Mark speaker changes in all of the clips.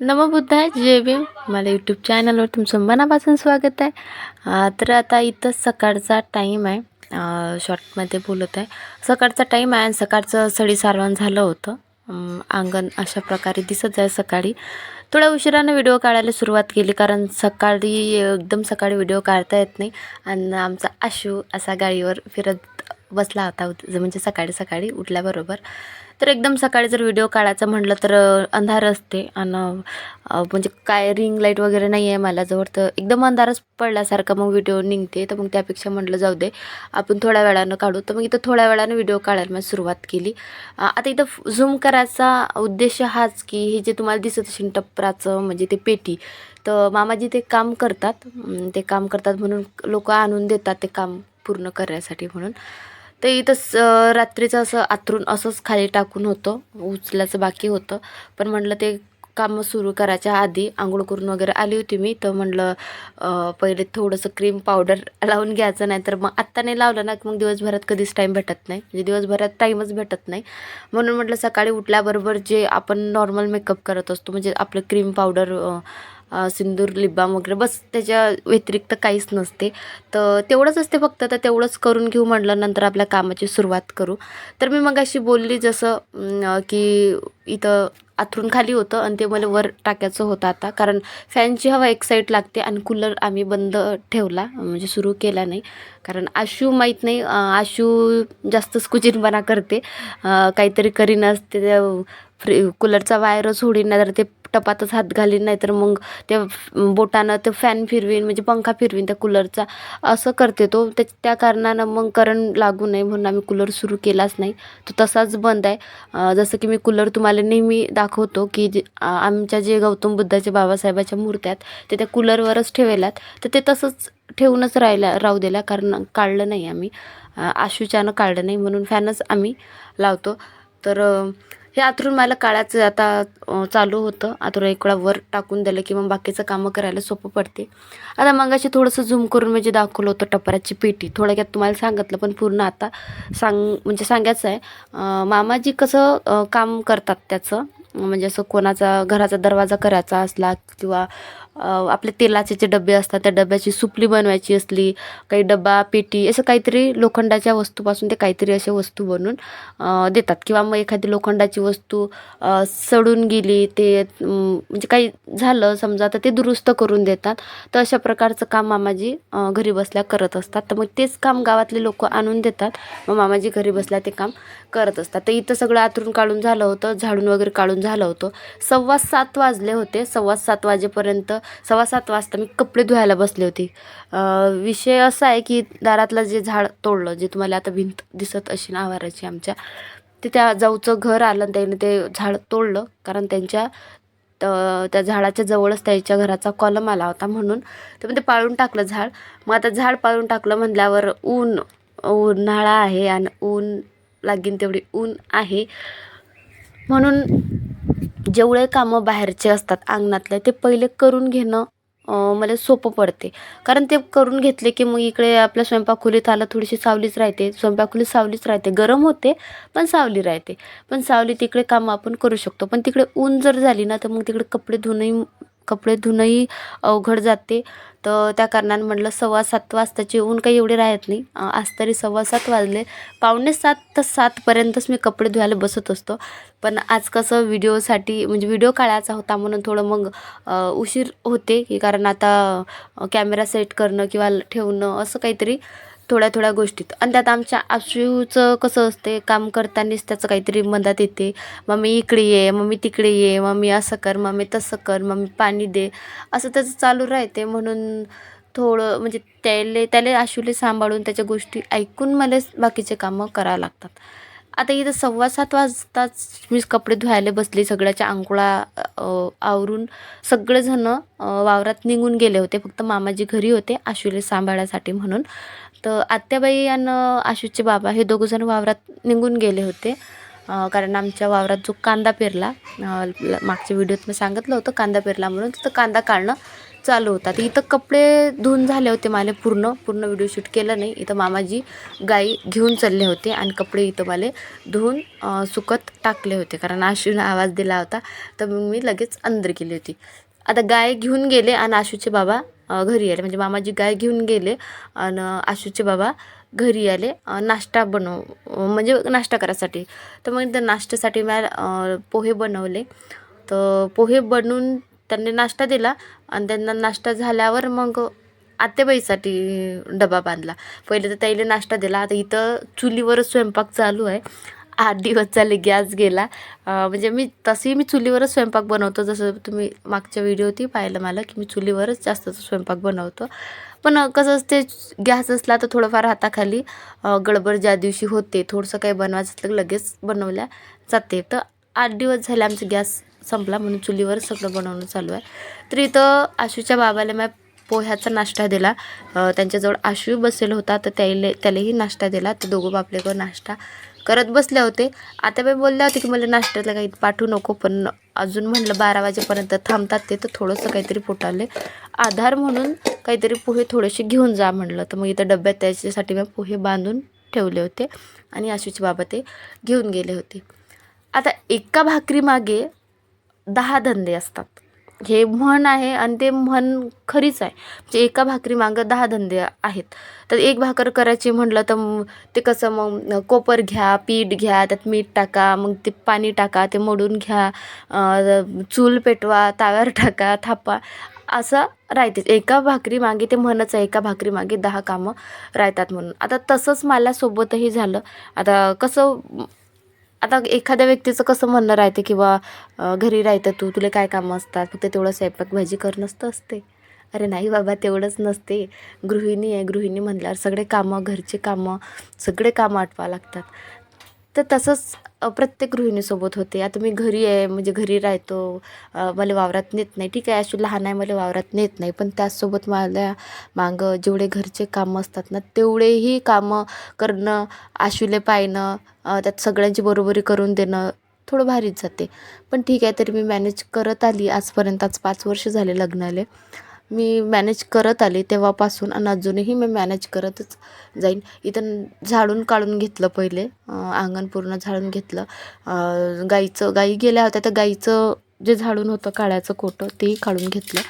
Speaker 1: नमबुद्धाय जय भीम. मला यूट्यूब चॅनलवर तुमचं मनापासून स्वागत आहे तर आता इथं सकाळचा टाईम आहे. शॉर्टमध्ये बोलत आहे. सकाळचा टाईम आहे आणि सकाळचं सडी सारवण झालं होतं. अंगण अशा प्रकारे दिसत आहे सकाळी. थोड्या उशिरानं व्हिडिओ काढायला सुरुवात केली कारण सकाळी एकदम सकाळी व्हिडिओ काढता येत नाही. आणि आमचा आशू असा गाडीवर फिरत बसला होता म्हणजे सकाळी सकाळी उठल्याबरोबर. तर एकदम सकाळी जर व्हिडिओ काढायचं म्हटलं तर अंधार असते आणि म्हणजे काय रिंग लाइट वगैरे नाही आहे मला जवळ तर एकदम अंधारच पडल्यासारखं मग व्हिडिओ निघते. तर मग त्यापेक्षा म्हटलं जाऊ दे आपण थोड्या वेळानं काढू. तर मग इथं थोड्या वेळानं व्हिडिओ काढायला मी सुरुवात केली. आता इथं झूम करायचा उद्देश हाच की हे जे तुम्हाला दिसत असेल टप्पराचं म्हणजे ते पेटी तर मामाजी ते काम करतात. ते काम करतात म्हणून लोक आणून देतात ते काम पूर्ण करण्यासाठी म्हणून. तर इथं रात्रीचं असं आतरून असंच खाली टाकून होतं उचलायचं बाकी होतं. पण म्हटलं ते कामं सुरू करायच्या आधी आंघोळ करून वगैरे आली होती मी तर म्हटलं पहिले थोडंसं क्रीम पावडर लावून घ्यायचं नाही तर मग आत्ता नाही लावलं ना मग दिवसभरात कधीच टाईम भेटत नाही. म्हणजे दिवसभरात टाईमच भेटत नाही. म्हणून म्हटलं सकाळी उठल्याबरोबर जे आपण नॉर्मल मेकअप करत असतो म्हणजे आपलं क्रीम पावडर सिंदूर लिबाम वगैरे बस त्याच्या व्यतिरिक्त काहीच नसते. तर तेवढंच असते फक्त. तर तेवढंच करून घेऊ म्हटलं नंतर आपल्या कामाची सुरुवात करू. तर मी मग अशी बोलली जसं की इथं आथरून खाली होतं आणि ते मला वर टाकायचं होतं आता. कारण फॅनची हवा एक साईड लागते आणि कूलर आम्ही बंद ठेवला. म्हणजे सुरू केला नाही. कारण आशू माहीत नाही आशू जास्तच कुचिनपणा करते. काहीतरी करीन असते फ्री कूलरचा वायरच सोडीन नाही तर ते टपातच हात घालीन नाही तर मग ते बोटानं ते फॅन फिरवीन म्हणजे पंखा फिरवीन त्या कूलरचा. असं करते तो. त्या त्या कारणानं मग करंट लागू नये म्हणून आम्ही कूलर सुरू केलाच नाही. तो तसाच बंद आहे. जसं की मी कूलर तुम्हाला नेहमी दाखवतो की जे आमच्या जे गौतम बुद्धाच्या बाबासाहेबाच्या मूर्त्या आहेत ते त्या कूलरवरच ठेवल्यात तर ते तसंच ठेवूनच राहिल्या राहू दिल्या. कारण काढलं नाही आम्ही. आशुच्यानं काढलं नाही म्हणून फॅनच आम्ही लावतो. तर हे आतरून मला काळाचं आता चालू होतं. आतून एक वेळा वर टाकून दिलं की मग बाकीचं कामं करायला सोपं पडते. आता मग अशी थोडंसं झूम करून म्हणजे दाखवलं होतं टपराची पेटी. थोडक्यात तुम्हाला सांगितलं पण पूर्ण आता सांग म्हणजे सांगायचं आहे मामाजी कसं काम करतात त्याचं? म्हणजे असं कोणाचा घराचा दरवाजा करायचा असला किंवा आपले तेलाचे जे डबे असतात त्या डब्याची सुपली बनवायची असली काही डबा पेटी असं काहीतरी लोखंडाच्या वस्तूपासून ते काहीतरी अशा वस्तू बनवून देतात. किंवा मग एखादी लोखंडाची वस्तू सडून गेली ते म्हणजे काही झालं समजा तर ते दुरुस्त करून देतात. तर अशा प्रकारचं काम मामाजी घरी बसल्या करत असतात. तर मग तेच काम गावातले लोक आणून देतात. मग मामाजी घरी बसल्या ते काम करत असतात. तर इथं सगळं आतरून काढून झालं होतं झाडून वगैरे काढून झालं होतं. सव्वा सात वाजले होते. सव्वा सात वाजेपर्यंत सव्वा सात वाजता मी कपडे धुवायला बसले होते. विषय असा आहे की दारातलं जे झाड तोडलं जे तुम्हाला आता भिंत दिसत अशी आवाराची आमच्या ते त्या जाऊचं घर आलं आणि त्याने ते झाड तोडलं. कारण त्यांच्या त्या झाडाच्या जवळच त्याच्या घराचा कॉलम आला होता म्हणून. तर मग ते पाळून टाकलं झाड. मग आता झाड पाळून टाकलं म्हणल्यावर ऊन उन्हाळा आहे आणि ऊन लागीन तेवढी ऊन आहे. म्हणून जेवढे कामं बाहेरचे असतात अंगणातले ते पहिले करून घेणं मला सोपं पडते. कारण ते करून घेतले की मग इकडे आपल्या स्वयंपाकखोलीत आलं थोडीशी सावलीच राहते. स्वयंपाकखोली सावलीच राहते. गरम होते पण सावली राहते. पण सावली तिकडे कामं आपण करू शकतो. पण तिकडे ऊन जर झाली ना तर मग तिकडे कपडे धुणंही कपडे धुणंही अवघड जाते. तर त्या कारणानं म्हटलं सव्वा सात वाजताची ऊन काही एवढे राहत नाही. आज तरी सव्वा सात वाजले. पावणे सात तर सातपर्यंतच मी कपडे धुवायला बसत असतो. पण आज कसं व्हिडिओसाठी म्हणजे व्हिडिओ काढायचा होता म्हणून थोडं मग उशीर होते की कारण आता कॅमेरा सेट करणं किंवा ठेवणं असं काहीतरी थोड्या थोड्या गोष्टीत. आणि त्यात आमच्या आशूचं कसं असते काम करतानाच त्याचं काहीतरी मदत येते. मम्मी इकडे ये मम्मी तिकडे ये मम्मी असं कर मम्मी तसं कर मम्मी पाणी दे. असं त्याचं चालू राहते. म्हणून थोडं म्हणजे त्याले त्याला आशूले सांभाळून त्याच्या गोष्टी ऐकून मला बाकीचे कामं करावं लागतात. आता इथं सव्वा सात वाजताच मी कपडे धुवायला बसले सगळ्याच्या आंघोळा आवरून सगळेजणं वावरात निघून गेले होते. फक्त मामाजी घरी होते आशूले सांभाळायसाठी म्हणून. तर आत्याबाई आणि आशूचे बाबा हे दोघंजण वावरात निघून गेले होते. कारण आमच्या वावरात जो कांदा पेरला मागच्या व्हिडिओत मी सांगितलं होतं कांदा पेरला म्हणून. तर कांदा काढणं चालू होता. तर इथं कपडे धुवून झाले होते मला पूर्ण. पूर्ण व्हिडिओ शूट केलं नाही. इथं मामाजी गाई घेऊन चालले होते आणि कपडे इथं मला धुवून सुकत टाकले होते. कारण आशूने आवाज दिला होता. तर मग मी लगेच अंदर गेली होती. आता गाय घेऊन गेले आणि आशूचे बाबा घरी आले. म्हणजे मामाजी गाय घेऊन गेले आणि आशूचे बाबा घरी आले. नाश्ता बनव म्हणजे नाश्ता करायसाठी. तर मग त्या नाश्त्यासाठी मला पोहे बनवले. तर पोहे बनवून त्यांनी नाश्ता दिला आणि त्यांना नाश्ता झाल्यावर मग आतेबाईसाठी डबा बांधला. पहिले तर त्याला नाश्ता दिला. आता इथं चुलीवरच स्वयंपाक चालू आहे. आठ दिवस झाले गॅस गेला. म्हणजे मी तसंही मी चुलीवरच स्वयंपाक बनवतो. जसं तुम्ही मागच्या व्हिडिओतही पाहिलं मला की मी चुलीवरच जास्त स्वयंपाक बनवतो. पण कसं असते गॅस असला तर थोडंफार हाताखाली गडबड ज्या दिवशी होते थोडंसं काही बनवायचं असलं लगेच बनवल्या जाते. तर आठ दिवस झाले आमचं गॅस संपला म्हणून चुलीवर सगळं बनवणं चालू आहे. तर इथं आशूच्या बाबाला मी पोह्याचा नाश्ता दिला. त्यांच्याजवळ आशू बसलेला होता तर त्याला त्यालाही नाश्ता दिला. तर दोघं बापलेकडं नाश्ता करत बसले होते. आता मी बोलले होते की मला नाश्त्याला काही पाठवू नको पण अजून म्हणलं बारा वाजेपर्यंत थांबतात ते तर थोडंसं काहीतरी पोटाले आधार म्हणून काहीतरी पोहे थोडेसे घेऊन जा म्हणलं. तर मग इथं डब्यात त्याच्यासाठी मी पोहे बांधून ठेवले होते आणि आशूचे बाबा ते घेऊन गेले होते. आता एका भाकरीमागे दहा धंदे असतात. हे म्हण आहे आणि ते म्हण खरीच आहे. म्हणजे एका भाकरी मागं दहा धंदे आहेत. तर एक भाकर करायची म्हटलं तर ते कसं मग कोपर घ्या पीठ घ्या त्यात मीठ टाका मग ते पाणी टाका ते मोडून घ्या चूल पेटवा ताव्यावर टाका थापा असं राहते एका भाकरी मागे ते म्हणच आहे एका भाकरी मागे दहा कामं राहतात म्हणून. आता तसंच मला सोबतही झालं. आता कसं आता एखाद्या व्यक्तीचं कसं म्हणणं राहते किंवा बा घरी राहतं तू तुला काय कामं असतात? फक्त तेवढं स्वयंपाक भाजी करणं तर असते. अरे नाही बाबा तेवढंच नसते. गृहिणी आहे गृहिणी म्हणल्यावर सगळे कामं घरचे कामं सगळे कामं आटवा लागतात. तर तसंच प्रत्येक गृहिणीसोबत होते. आता मी घरी आहे म्हणजे घरी राहतो. मला वावरात नेत नाही. ठीक आहे अशी लहान आहे मला वावरात नेत नाही. पण त्याचसोबत मला मागं जेवढे घरचे कामं असतात ना तेवढेही कामं करणं आशुले पाहणं त्यात सगळ्यांची बरोबरी करून देणं थोडं भारीच जाते. पण ठीक आहे तरी मी मॅनेज करत आली. आजपर्यंत आज पाच वर्ष झाले लग्नाले. मी मॅनेज करत आले तेव्हापासून आणि अजूनही मी मॅनेज करतच जाईन. इथं झाडून काढून घेतलं पहिले अंगण पूर्ण झाडून घेतलं. गाईचं गाई गेल्या होत्या तर गाईचं जे झाडून होतं काळ्याचं कोटं तेही काढून घेतलं.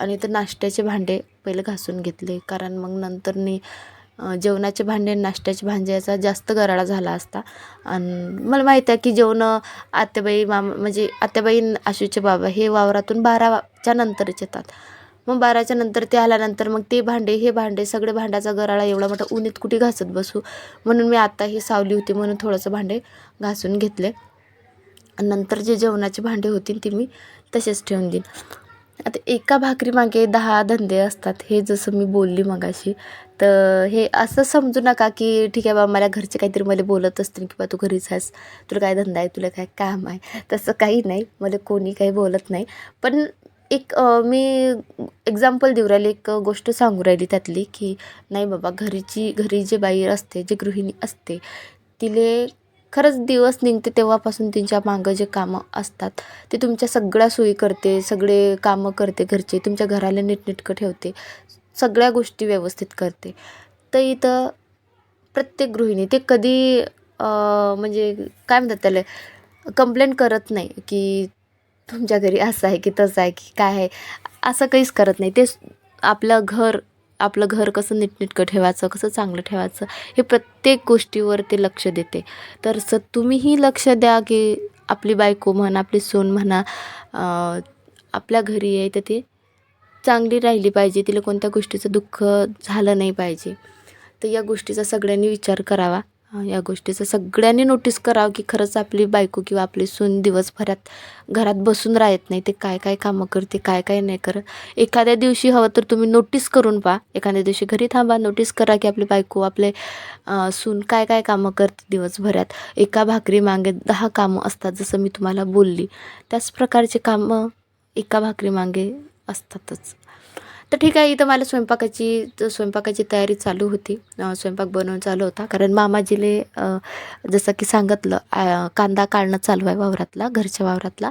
Speaker 1: आणि इथं नाश्त्याचे भांडे पहिले घासून घेतले कारण मग नंतरनी जेवणाचे भांडे नाश्त्याचे भांडे याचा जास्त गराळा झाला असता. आणि मला माहीत आहे की जेवणं आत्याबाई मामा म्हणजे आत्याबाई आशूचे बाबा हे वावरातून बाराच्या नंतरच येतात. मग बाराच्या नंतर ते आल्यानंतर मग ते भांडे हे भांडे सगळे भांड्याचा गराळा एवढा मोठा उन्हीत कुठे घासत बसू? म्हणून मी आता ही सावली होती म्हणून थोडंसं भांडे घासून घेतले. नंतर जे जेवणाचे भांडे होतील ते मी तसेच ठेवून देईन. आता एका भाकरीमागे दहा धंदे असतात हे जसं मी बोलली मगाशी तर हे असं समजू नका की ठीक आहे बाबा मला घरचे काहीतरी मला बोलत असतील किंवा तू घरीच आहेस तुला काय धंदा आहे तुला काय काम आहे. तसं काही नाही मला कोणी काही बोलत नाही. पण एक मी एक्झाम्पल देऊ राहिली एक गोष्ट सांगू राहिली त्यातली की नाही बाबा घरीची घरी जे बाई असते जे गृहिणी असते तिले खरंच दिवस निघते तेव्हापासून तिच्या मागं जे कामं असतात ते तुमच्या सगळ्या सोयी करते सगळे कामं करते घरचे तुमच्या घराला नीटनेटकं ठेवते सगळ्या गोष्टी व्यवस्थित करते. तर इथं प्रत्येक गृहिणी ते कधी म्हणजे काय म्हणतात त्याला कंप्लेंट करत नाही की तुमच्या घरी असं आहे की तसं आहे की काय आहे? असं काहीच करत नाही. ते आपलं घर आपलं घर कसं नीटनेटकं ठेवायचं कसं चांगलं ठेवायचं हे प्रत्येक गोष्टीवर ते लक्ष देते. तर स तुम्हीही लक्ष द्या की आपली बायको म्हणा आपली सून म्हणा आपल्या घरी आहे तर ती चांगली राहिली पाहिजे. तिला कोणत्या गोष्टीचं दुःख झालं नाही पाहिजे. तर या गोष्टीचा सगळ्यांनी विचार करावा. या गोष्टीचं सगळ्यांनी नोटीस करावं की खरंच आपली बायको किंवा आपली सून दिवसभरात घरात बसून राहत नाही. ते काय काय कामं करते काय काय नाही करत. एखाद्या दिवशी हवं तर तुम्ही नोटीस करून पहा. एखाद्या दिवशी घरी थांबा नोटीस करा की आपली बायको आपले सून काय काय कामं करते दिवसभरात. एका भाकरी मागे दहा कामं असतात जसं मी तुम्हाला बोलली. त्याच प्रकारचे कामं एका भाकरी मागे असतातच. तर ठीक आहे इथं मला स्वयंपाकाची तर स्वयंपाकाची तयारी चालू होती. स्वयंपाक बनवून चालू होता. कारण मामाजीले जसं की सांगितलं कांदा काढणं चालू आहे वावरातला घरच्या वावरातला.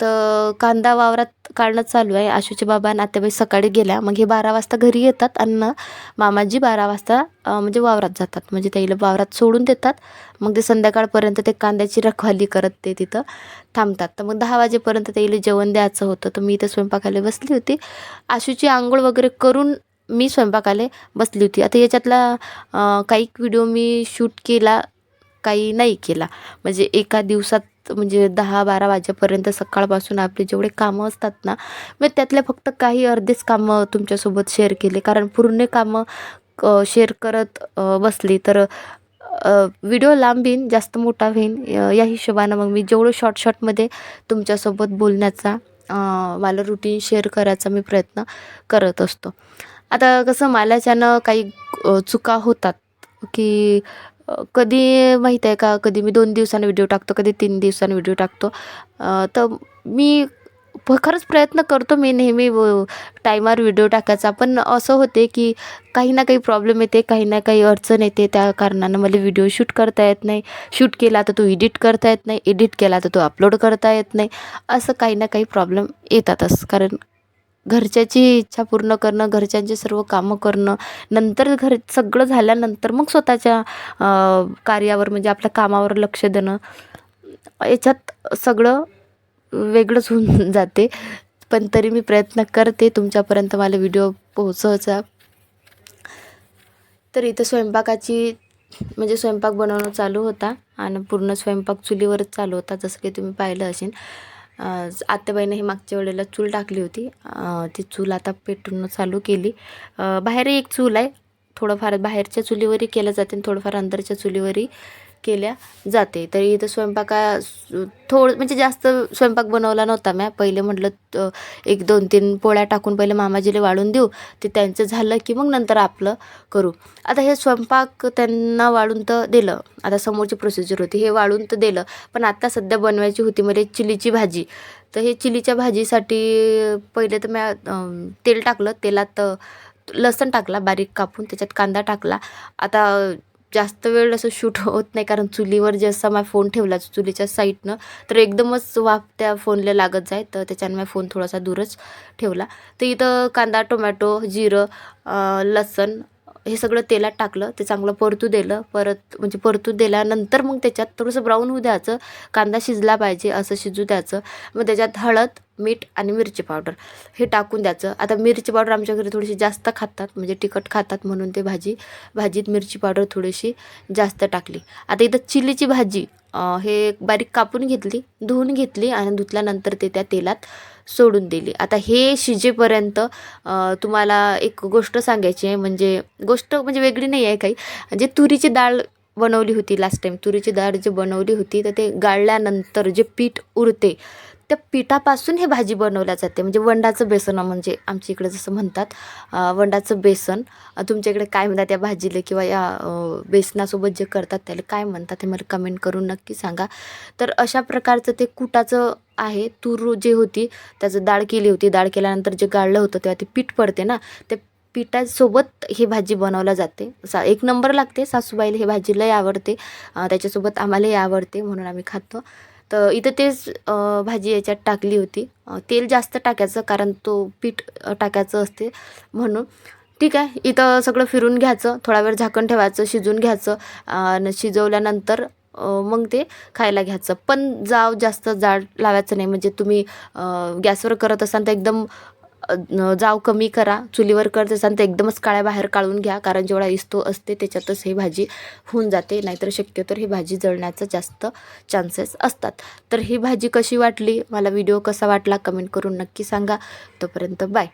Speaker 1: तर कांदा वावरात काढणं चालू आहे. आशूचे बाबा आणि आत्याबाई सकाळी गेल्या. मग हे बारा वाजता घरी येतात आणि मामाजी बारा वाजता म्हणजे वावरात जातात. म्हणजे त्याला वावरात सोडून देतात. मग ते संध्याकाळपर्यंत ते कांद्याची रखवाली करत ते तिथं थांबतात. तर मग दहा वाजेपर्यंत त्याला जेवण द्यायचं होतं. तर मी इथं स्वयंपाकाला बसली होती. आशूची आंघोळ वगैरे करून मी स्वयंपाकाला बसली होती. आता याच्यातला काही व्हिडिओ मी शूट केला काही नाही केला. म्हणजे एका दिवसात म्हणजे दहा बारा वाजेपर्यंत सकाळपासून आपले जेवढे कामं असतात ना मी त्यातले फक्त काही अर्धेच कामं तुमच्यासोबत शेअर केले. कारण पूर्ण कामं शेअर करत बसली. तर व्हिडिओ लांब येईन जास्त मोठा होईन. या हिशोबानं मग मी जेवढं शॉर्ट शॉर्टमध्ये तुमच्यासोबत बोलण्याचा मला रुटीन शेअर करायचा मी प्रयत्न करत असतो. आता कसं मालाच्यानं काही चुका होतात की कधी माहीत आहे का? कधी मी दोन दिवसांनी व्हिडिओ टाकतो कधी तीन दिवसांनी व्हिडिओ टाकतो. तर मी प खरंच प्रयत्न करतो मी नेहमी टायमावर व्हिडिओ टाकायचा. पण असं होते की काही ना काही प्रॉब्लेम येते काही ना काही अडचण येते. त्या कारणानं मला व्हिडिओ शूट करता येत नाही. शूट केला तर तो एडिट करता येत नाही. एडिट केला तर तो अपलोड करता येत नाही. असं काही ना काही प्रॉब्लेम येतातच. कारण घरच्याची इच्छा पूर्ण करणं घरच्यांचे सर्व कामं करणं नंतर घर सगळं झाल्यानंतर मग स्वतःच्या कार्यावर म्हणजे आपल्या कामावर लक्ष देणं. याच्यात सगळं वेगळंच होऊन जाते. पण तरी मी प्रयत्न करते तुमच्यापर्यंत मला व्हिडिओ पोहोचवायचा. तर इथं स्वयंपाकाची म्हणजे स्वयंपाक बनवणं चालू होता. आणि पूर्ण स्वयंपाक चुलीवरच चालू होता जसं की तुम्ही पाहिलं असेल. आत्याबाईनं हे मागच्या वेळेला चूल टाकली होती. ती चूल आता पेटून चालू केली. बाहेर एक चूल आहे. थोडंफार बाहेरच्या चुलीवरही केलं जाते आणि थोडंफार अंदरच्या चुलीवरही केल्या जाते. तर इथं स्वयंपाका थोडं म्हणजे जास्त स्वयंपाक बनवला नव्हता म्या. पहिले म्हटलं एक दोन तीन पोळ्या टाकून पहिले मामाजीला वाढून देऊ. ते त्यांचं झालं की मग नंतर आपलं करू. आता हे स्वयंपाक त्यांना वाढून तर दिलं. आता समोरची प्रोसिजर होती. हे वाढून तर दिलं. पण आत्ता सध्या बनवायची होती म्हणजे चिलीची भाजी. तर हे चिलीच्या भाजीसाठी पहिले तर म्या तेल टाकलं. तेलात लसण टाकला बारीक कापून. त्याच्यात कांदा टाकला. आता जास्त वेळ असं शूट होत नाही कारण चुलीवर जसा माझा फोन ठेवला चुलीच्या साईडनं तर एकदमच वाफ त्या फोनला लागत जाय तर त्याच्यानं माझा फोन थोडासा दूरच ठेवला. तर इथं कांदा टोमॅटो जिरं लसण हे सगळं तेलात टाकलं ते चांगलं परतू दिलं परत म्हणजे परतू दिल्यानंतर मग त्याच्यात थोडंसं ब्राऊन होऊ द्यायचं कांदा शिजला पाहिजे असं शिजू द्यायचं. मग त्याच्यात हळद मीठ आणि मिरची पावडर हे टाकून द्यायचं. आता मिरची पावडर आमच्या घरी थोडीशी जास्त खातात म्हणजे तिखट खातात म्हणून ते भाजी. भाजीत मिरची पावडर थोडीशी जास्त टाकली. आता इथं चिलीची भाजी हे बारीक कापून घेतली धुवून घेतली आणि धुतल्यानंतर ते त्या तेलात सोडून दिली. आता हे शिजेपर्यंत तुम्हाला एक गोष्ट सांगायची आहे म्हणजे गोष्ट म्हणजे वेगळी नाही आहे काही. जे तुरीची डाळ बनवली होती लास्ट टाईम तुरीची डाळ जी बनवली होती तर ते गाळल्यानंतर जे पीठ उरते त्या पिठापासून हे भाजी बनवल्या जाते. म्हणजे वंडाचं बेसन म्हणजे आमच्या इकडे जसं म्हणतात वंडाचं बेसन. तुमच्या इकडे काय म्हणतात या भाजीला किंवा या बेसनासोबत जे करतात त्याला काय म्हणतात ते मला कमेंट करून नक्की सांगा. तर अशा प्रकारचं ते कुटाचं आहे. तूर जे होती त्याचं डाळ केली होती. डाळ केल्यानंतर जे गाळलं होतं तेव्हा ते पीठ पडते ना. ते पिठासोबत ही भाजी बनवल्या जाते. सा एक नंबर लागते. सासूबाईला ही भाजी लय आवडते. त्याच्यासोबत आम्हालाही आवडते म्हणून आम्ही खातो. तर इथं तेच भाजी याच्यात टाकली होती. तेल जास्त टाकायचं कारण तो पीठ टाकायचं असते म्हणून. ठीक आहे इथं सगळं फिरून घ्यायचं थोडा वेळ झाकण ठेवायचं शिजून घ्यायचं आणि शिजवल्यानंतर मग ते खायला घ्यायचं. पण जाव जास्त जाड लावायचं नाही. म्हणजे तुम्ही गॅसवर करत असाल तर एकदम जाव कमी करा चुलीवर करत असाल तर एकदमच काळ्या बाहेर काढून घ्या कारण जेवढा इस्तो असते त्याच्यातच ही भाजी होऊन जाते नाहीतर शक्यतो ही भाजी जळण्याचा जास्त चान्सेस असतात. तर ही भाजी कशी वाटली? मला व्हिडिओ कसा वाटला? कमेंट करून नक्की सांगा. तोपर्यंत बाय